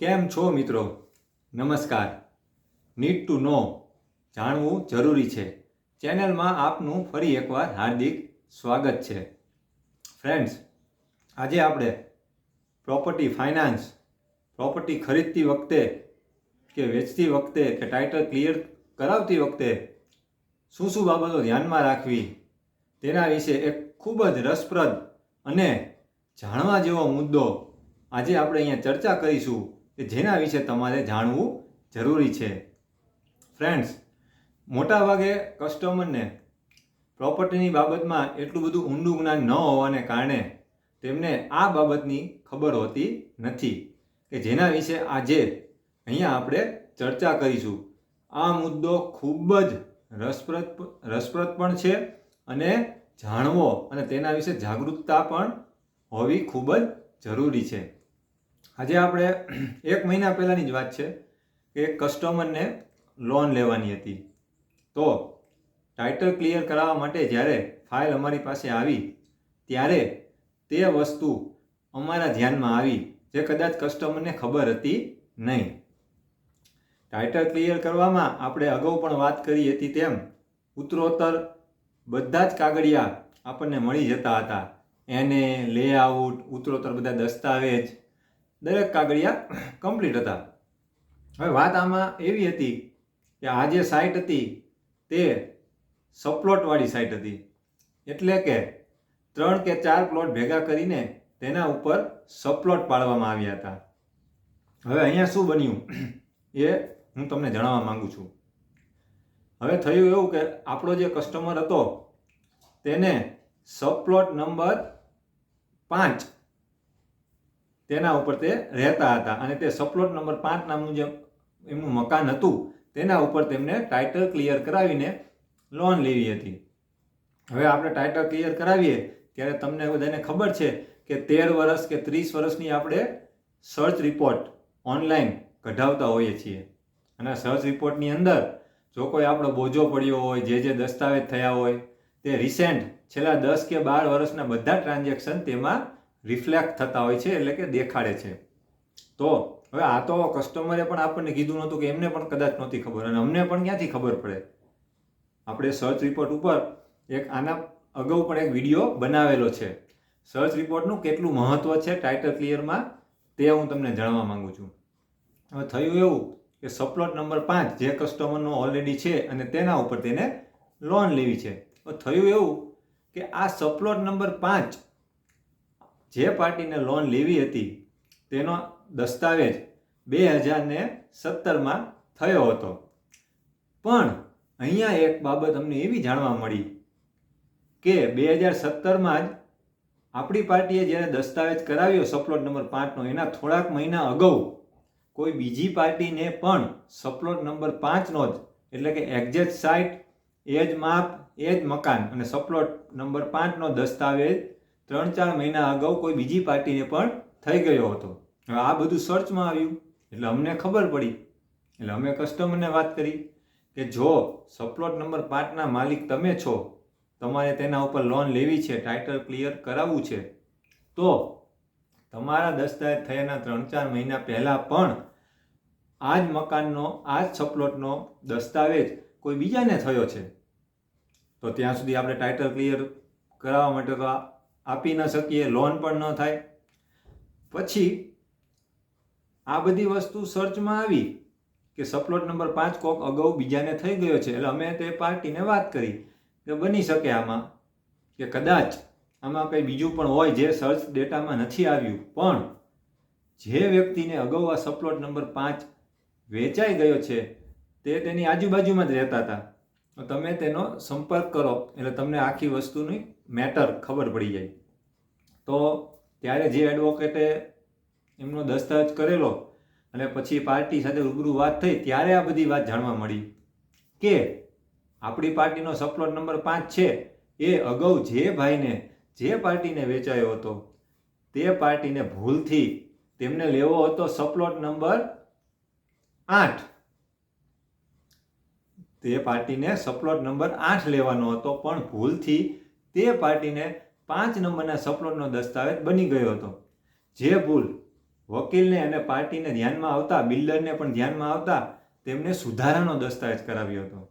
કેમ છો મિત્રો? નમસ્કાર. નીડ ટુ નો જાણવું જરૂરી છે. ચેનલમાં આપનું ફરી એકવાર હાર્દિક સ્વાગત છે. ફ્રેન્ડ્સ આજે આપણે પ્રોપર્ટી ફાઇનાન્સ પ્રોપર્ટી ખરીદતી વખતે કે વેચતી વખતે કે ટાઇટલ ક્લિયર કરાવતી વખતે શું શું બાબતો ધ્યાનમાં રાખવી? તેના વિશે એક ખૂબ જ રસપ્રદ અને જાણવા જેવો મુદ્દો આજે આપણે અહીંયા ચર્ચા કરીશું. કે જેના વિશે તમારે જાણવું જરૂરી છે. ફ્રેન્ડ્સ મોટાભાગે કસ્ટમરને પ્રોપર્ટીની બાબતમાં એટલું બધું ઊંડું જ્ઞાન ન હોવાને કારણે તેમને આ બાબતની ખબર હોતી નથી કે જેના વિશે આજે અહીંયા આપણે ચર્ચા કરીશું. આ મુદ્દો ખૂબ જ રસપ્રદ રસપ્રદ પણ છે અને જાણવો અને તેના વિશે જાગૃતતા પણ હોવી ખૂબ જ જરૂરી છે. આજે આપણે એક મહિના પહેલાંની જ વાત છે કે કસ્ટમરને લોન લેવાની હતી. તો ટાઇટલ ક્લિયર કરાવવા માટે જ્યારે ફાઇલ અમારી પાસે આવી, ત્યારે તે વસ્તુ અમારા ધ્યાનમાં આવી જે કદાચ કસ્ટમરને ખબર હતી નહીં. ટાઇટલ ક્લિયર કરવામાં આપણે અગાઉ પણ વાત કરી હતી તેમ, ઉત્તરોત્તર બધા જ કાગળિયા આપણને મળી જતા હતા. એને લેઆઉટ ઉત્તરોત્તર બધા દસ્તાવેજ દરેક કાગળિયા કમ્પ્લીટ હતા. હવે વાત આમાં એવી હતી કે આ જે સાઇટ હતી તે સપ્લોટવાળી સાઇટ હતી. એટલે કે ત્રણ કે ચાર પ્લોટ ભેગા કરીને તેના ઉપર સપ્લોટ પાડવામાં આવ્યા હતા. હવે અહીંયા શું બન્યું? એ હું તમને જણાવવા માગું છું. હવે થયું એવું કે આપણો જે કસ્ટમર હતો, તેને સપ્લોટ નંબર પાંચ તેના ઉપર તે રહેતા હતા. અને તે સપ્લોટ નંબર પાંચ નામનું જે એમનું મકાન હતું, તેના ઉપર તેમને ટાઇટલ ક્લિયર કરાવીને લોન લેવી હતી. હવે આપણે ટાઇટલ ક્લિયર કરાવીએ, ત્યારે તમને બધાને ખબર છે કે તેર વર્ષ કે ત્રીસ વર્ષની આપણે સર્ચ રિપોર્ટ ઓનલાઈન કઢાવતા હોઈએ છીએ. અને સર્ચ રિપોર્ટની અંદર જો કોઈ આપણો બોજો પડ્યો હોય, જે જે દસ્તાવેજ થયા હોય, તે રિસેન્ટ છેલ્લા દસ કે બાર વર્ષના બધા ટ્રાન્ઝેક્શન તેમાં રિફ્લેક્ટ થતા હોય છે એટલે કે દેખાડે છે. તો હવે આ તો કસ્ટમરે પણ આપણને કીધું નહોતું કે એમને પણ કદાચ નહોતી ખબર અને અમને પણ ક્યાંથી ખબર પડે? આપણે સર્ચ રિપોર્ટ ઉપર એક આના અગાઉ પણ એક વીડિયો બનાવેલો છે. સર્ચ રિપોર્ટનું કેટલું મહત્વ છે ટાઇટલ ક્લિયરમાં તે હું તમને જાણવા માગું છું. હવે થયું એવું કે સપ્લોટ નંબર પાંચ જે કસ્ટમરનો ઓલરેડી છે અને તેના ઉપર તેને લોન લેવી છે. થયું એવું કે આ સપ્લોટ નંબર પાંચ જે પાર્ટીને લોન લેવી હતી, તેનો દસ્તાવેજ બે હજારને સત્તરમાં થયો હતો. પણ અહીંયા એક બાબત અમને એવી જાણવા મળી કે બે હજાર સત્તરમાં જ આપણી પાર્ટીએ જ્યારે દસ્તાવેજ કરાવ્યો સપ્લોટ નંબર પાંચનો, એના થોડાક મહિના અગાઉ, કોઈ બીજી પાર્ટીને પણ સપ્લોટ નંબર પાંચનો જ, એટલે કે એક્ઝેક્ટ સાઇટ એ જ માપ, એ જ મકાન અને સપ્લોટ નંબર પાંચનો દસ્તાવેજ ત્રણ ચાર મહિના અગાઉ કોઈ બીજી પાર્ટીને પણ થઈ ગયો હતો. હવે આ બધું સર્ચમાં આવ્યું. એટલે અમને ખબર પડી. એટલે અમે કસ્ટમરને વાત કરી કે, જો સપ્લોટ નંબર પાંચના માલિક તમે છો. તમારે તેના ઉપર લોન લેવી છે ટાઇટલ ક્લિયર કરાવવું છે. તો તમારા દસ્તાવેજ થયાના ત્રણ ચાર મહિના પહેલાં પણ આ જ મકાનનો, આ જ સપ્લોટનો દસ્તાવેજ કોઈ બીજાને થયો છે. તો ત્યાં સુધી આપણે ટાઇટલ ક્લિયર કરાવવા માટે તો આપી ન શકીએ લોન પણ ન થાય. પછી આ બધી વસ્તુ સર્ચમાં આવી કે સપ્લોટ નંબર પાંચ કોક અગાઉ બીજાને થઈ ગયો છે, એટલે અમે તે પાર્ટીને વાત કરી કે બની શકે આમાં, કે કદાચ આમાં કંઈ બીજું પણ હોય જે સર્ચ ડેટામાં નથી આવ્યું. પણ જે વ્યક્તિને અગાઉ આ સપ્લોટ નંબર પાંચ વેચાઈ ગયો છે, તે તેની આજુબાજુમાં જ રહેતા હતા. તમે તેનો સંપર્ક કરો, એટલે તમને આખી વસ્તુની મેટર ખબર પડી જાય. તો ત્યારે જે એડવોકેટે એમનો દસ્તાવેજ કરેલો અને પછી પાર્ટી સાથે રૂબરૂ વાત થઈ, ત્યારે આ બધી વાત જાણવા મળી કે આપણી પાર્ટીનો સપ્લોટ નંબર પાંચ છે. એ અગાઉ જે ભાઈને જે પાર્ટીને વેચાયો હતો, તે પાર્ટીને ભૂલથી તેમને લેવો હતો સપ્લોટ નંબર આઠ. તે પાર્ટીને સપ્લોટ નંબર આઠ લેવાનો હતો, પણ ભૂલથી તે પાર્ટીને પાંચ નંબરના સપ્લોટનો દસ્તાવેજ બની ગયો હતો. જે ભૂલ વકીલને અને પાર્ટીને ધ્યાનમાં આવતા, બિલ્ડરને પણ ધ્યાનમાં આવતા તેમને સુધારાનો દસ્તાવેજ કરાવ્યો હતો.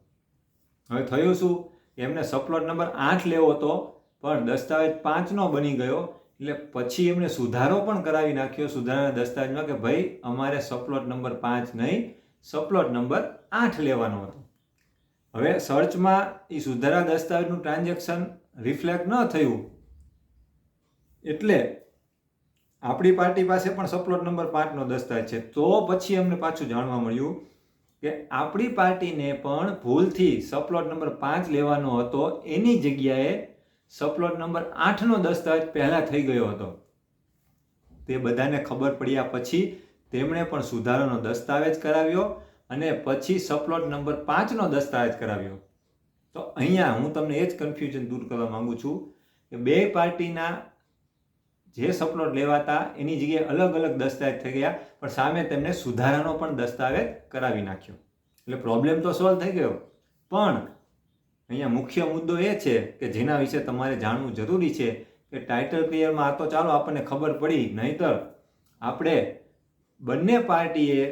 હવે થયું શું? એમને સપ્લોટ નંબર આઠ લેવો હતો, પણ દસ્તાવેજ પાંચનો બની ગયો, એટલે પછી એમને સુધારો પણ કરાવી નાખ્યો, સુધારાના દસ્તાવેજમાં કે ભાઈ, અમારે સપ્લોટ નંબર પાંચ નહીં સપ્લોટ નંબર આઠ લેવાનો હતો. હવે સર્ચમાં એ સુધારા દસ્તાવેજનું ટ્રાન્ઝેક્શન રિફ્લેક્ટ ન થયું, એટલે આપણી પાર્ટી પાસે પણ સપ્લોટ નંબર પાંચનો દસ્તાવેજ છે. તો પછી અમને પાછું જાણવા મળ્યું કે આપણી પાર્ટીને પણ ભૂલથી સપ્લોટ નંબર પાંચ લેવાનો હતો. એની જગ્યાએ સપ્લોટ નંબર આઠનો દસ્તાવેજ પહેલાં થઈ ગયો હતો. તે બધાને ખબર પડ્યા પછી તેમણે પણ સુધારાનો દસ્તાવેજ કરાવ્યો અને પછી સપ્લોટ નંબર પાંચનો દસ્તાવેજ કરાવ્યો. તો અહીંયા હું તમને એ જ કન્ફ્યુઝન દૂર કરવા માગું છું કે બે પાર્ટીના જે સપ્લોટ લેવાતા એની જગ્યાએ અલગ અલગ દસ્તાવેજ થઈ ગયા, પણ સામે તેમને સુધારાનો પણ દસ્તાવેજ કરાવી નાખ્યો. એટલે પ્રોબ્લેમ તો સોલ્વ થઈ ગયો. પણ અહીંયા મુખ્ય મુદ્દો એ છે કે જેના વિશે તમારે જાણવું જરૂરી છે કે ટાઇટલ ક્લિયરમાં આ તો ચાલો આપણને ખબર પડી, નહીતર આપણે બંને પાર્ટીએ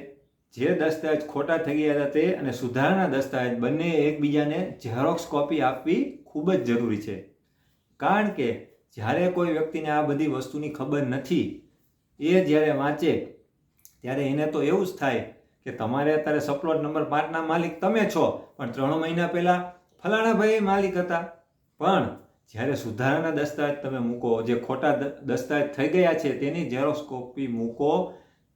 જે દસ્તાવેજ ખોટા થઈ ગયા હતા તે અને સુધારાના દસ્તાવેજ બંને એકબીજાને ઝેરોક્સ કોપી આપવી ખૂબ જ જરૂરી છે. કારણ કે જ્યારે કોઈ વ્યક્તિને આ બધી વસ્તુની ખબર નથી, એ જ્યારે વાંચે, ત્યારે એને તો એવું જ થાય કે તમારે અત્યારે સપ્લોટ નંબર પાંચના માલિક તમે છો, પણ ત્રણ મહિના પહેલાં ફલાણા ભાઈ માલિક હતા. પણ જ્યારે સુધારાના દસ્તાવેજ તમે મૂકો, જે ખોટા દસ્તાવેજ થઈ ગયા છે, તેની ઝેરોક્સ કોપી મૂકો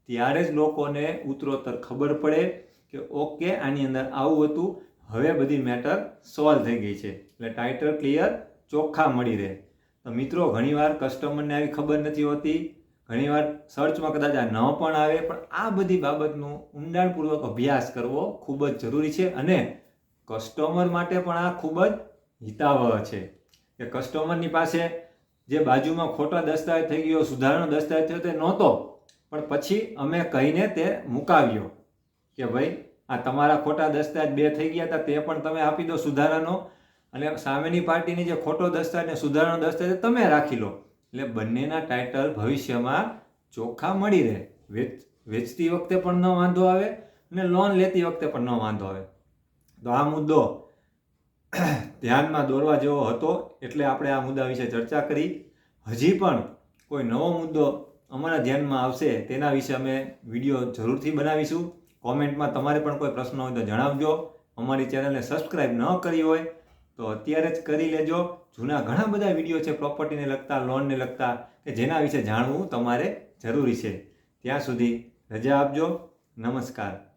ત્યારે જ લોકોને ઉત્તરોત્તર ખબર પડે કે ઓકે આની અંદર આવું હતું. હવે બધી મેટર સોલ્વ થઈ ગઈ છે. એટલે ટાઇટલ ક્લિયર ચોખ્ખા મળી રહે. તો મિત્રો, ઘણીવાર કસ્ટમરને આવી ખબર નથી હોતી. ઘણીવાર સર્ચમાં કદાચ આ ન પણ આવે. પણ આ બધી બાબતનો ઊંડાણપૂર્વક અભ્યાસ કરવો ખૂબ જ જરૂરી છે અને કસ્ટમર માટે પણ આ ખૂબ જ હિતાવહ છે. કે કસ્ટમરની પાસે જે બાજુમાં ખોટા દસ્તાવેજ થઈ ગયો સુધારણો દસ્તાવેજ થયો તે નહોતો. પણ પછી અમે કહીને તે મુકાવ્યો કે ભાઈ, આ તમારા ખોટા દસ્તાવેજ બે થઈ ગયા હતા, તે પણ તમે આપી દો સુધારાનો. અને સામેની પાર્ટીની જે ખોટો દસ્તાવેજ ને સુધારાનો દસ્તાવેજ તમે રાખી લો. એટલે બંનેના ટાઇટલ ભવિષ્યમાં ચોખ્ખા મળી રહે. વેચ, વેચતી વખતે પણ ન વાંધો આવે અને લોન લેતી વખતે પણ ન વાંધો આવે. તો આ મુદ્દો ધ્યાનમાં દોરવા જેવો હતો, એટલે આપણે આ મુદ્દા વિશે ચર્ચા કરી. હજી પણ કોઈ નવો મુદ્દો અમારા ધ્યાનમાં આવશે તેના વિશે અમે વીડિયો જરૂરથી બનાવીશું. કોમેન્ટમાં તમારે પણ કોઈ પ્રશ્ન હોય તો જણાવજો. અમારી ચેનલને સબસ્ક્રાઈબ ન કરી હોય તો અત્યારે જ કરી લેજો. જૂના ઘણા બધા વીડિયો છે પ્રોપર્ટીને લગતા, લોનને લગતા, કે જેના વિશે જાણવું તમારે જરૂરી છે. ત્યાં સુધી રજા આપજો. નમસ્કાર.